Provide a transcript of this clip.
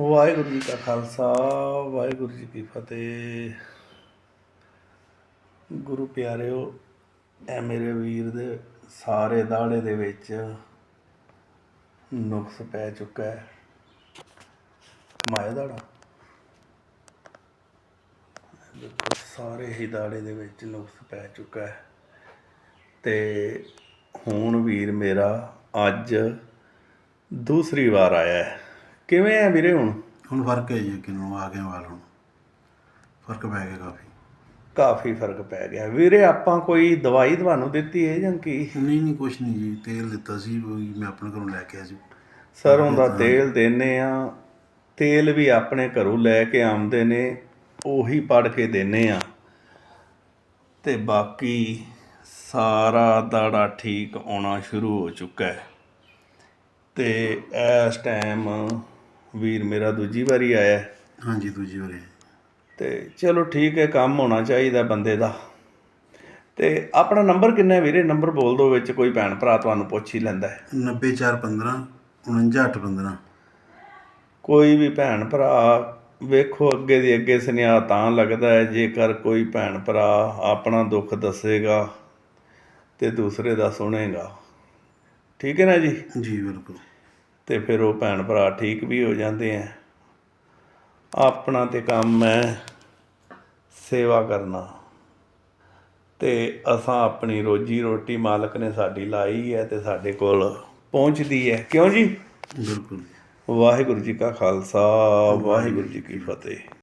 ਵਾਹਿਗੁਰੂ ਜੀ ਕਾ ਖਾਲਸਾ, ਵਾਹਿਗੁਰੂ ਜੀ ਕੀ ਫਤਿਹ। ਗੁਰੂ ਪਿਆਰਿਓ ਐ ਮੇਰੇ ਵੀਰ ਦੇ ਸਾਰੇ ਦਾੜੇ ਦੇ ਵਿੱਚ ਨੁਕਸ ਪੈ ਚੁੱਕਾ ਹੈ। ਮਾਇਆ ਦਾੜਾ। ਦੇਖੋ ਸਾਰੇ ਹੀ ਦਾੜੇ ਦੇ ਵਿੱਚ ਨੁਕਸ ਪੈ ਚੁੱਕਾ ਹੈ। ਤੇ ਹੁਣ ਵੀਰ ਮੇਰਾ ਅੱਜ ਦੂਸਰੀ ਵਾਰ ਆਇਆ ਹੈ। ਕਿਵੇਂ ਹੈ ਵੀਰੇ ਹੁਣ? ਹੁਣ ਫ਼ਰਕ ਹੈ ਜੀ ਕਿਨੂੰ ਆ ਗਏ ਵਾਲ ਹੁਣ। ਫ਼ਰਕ ਪੈ ਗਿਆ ਕਾਫੀ। ਕਾਫੀ ਫ਼ਰਕ ਪੈ ਗਿਆ। ਵੀਰੇ ਆਪਾਂ ਕੋਈ ਦਵਾਈ ਤੁਹਾਨੂੰ ਦਿੱਤੀ ਹੈ ਜਾਂ ਕੀ? ਨਹੀਂ ਨਹੀਂ ਕੁਛ ਨਹੀਂ ਜੀ। ਤੇਲ ਦਿੱਤਾ ਸੀ ਉਹ ਹੀ ਮੈਂ ਆਪਣੇ ਘਰੋਂ ਲੈ ਕੇ ਆਇਆ ਸੀ। ਸਰੋਂ ਦਾ ਤੇਲ ਦਿੰਨੇ ਆ। ਤੇਲ ਵੀ ਆਪਣੇ ਘਰੋਂ ਲੈ ਕੇ ਆਉਂਦੇ ਨੇ ਉਹੀ ਪੜ ਕੇ ਦਿੰਨੇ ਆ। ਤੇ ਬਾਕੀ ਸਾਰਾ ਦਾੜਾ ਠੀਕ ਆਉਣਾ ਸ਼ੁਰੂ ਹੋ ਚੁੱਕਾ ਹੈ। ਤੇ ਇਸ ਟਾਈਮ ਵੀਰ ਮੇਰਾ ਦੂਜੀ ਵਾਰੀ ਆਇਆ। ਹੈ। ਹਾਂਜੀ ਦੂਜੀ ਵਾਰੀ ਤੇ ਚਲੋ ਠੀਕ ਹੈ ਕੰਮ ਹੋਣਾ ਚਾਹੀਦਾ ਬੰਦੇ ਦਾ। ਤੇ ਆਪਣਾ ਨੰਬਰ ਕਿੰਨਾ ਹੈ ਵੀਰੇ? ਨੰਬਰ ਬੋਲ ਦਿਓ ਵਿੱਚ ਕੋਈ ਭੈਣ ਭਰਾ ਤੁਹਾਨੂੰ ਪੁੱਛ ਹੀ ਲੈਂਦਾ ਹੈ। 90415 49815 ਕੋਈ ਵੀ ਭੈਣ ਭਰਾ ਵੇਖੋ ਅੱਗੇ ਦੀ ਅੱਗੇ ਸੁਨੇਹਾ ਤਾਂ ਲੱਗਦਾ ਹੈ ਜੇਕਰ ਕੋਈ ਭੈਣ ਭਰਾ ਆਪਣਾ ਦੁੱਖ ਦੱਸੇਗਾ ਤੇ ਦੂਸਰੇ ਦਾ ਸੁਣੇਗਾ। ਠੀਕ ਹੈ ਨਾ ਜੀ? ਜੀ ਬਿਲਕੁਲ। ਤੇ ਫਿਰ ਉਹ ਭੈਣ ਭਰਾ ਠੀਕ ਵੀ ਹੋ ਜਾਂਦੇ ਆ। ਆਪਣਾ ਤੇ ਕੰਮ ਹੈ ਸੇਵਾ ਕਰਨਾ। ਤੇ ਅਸਾਂ ਆਪਣੀ ਰੋਜੀ ਰੋਟੀ ਮਾਲਕ ਨੇ ਸਾਡੀ ਲਾਈ ਹੈ ਤੇ ਸਾਡੇ ਕੋਲ ਪਹੁੰਚਦੀ ਹੈ। ਕਿਉਂ ਜੀ? ਬਿਲਕੁਲ ਵਾਹਿਗੁਰੂ ਜੀ ਕਾ ਖਾਲਸਾ ਵਾਹਿਗੁਰੂ ਜੀ ਕੀ ਫਤਿਹ।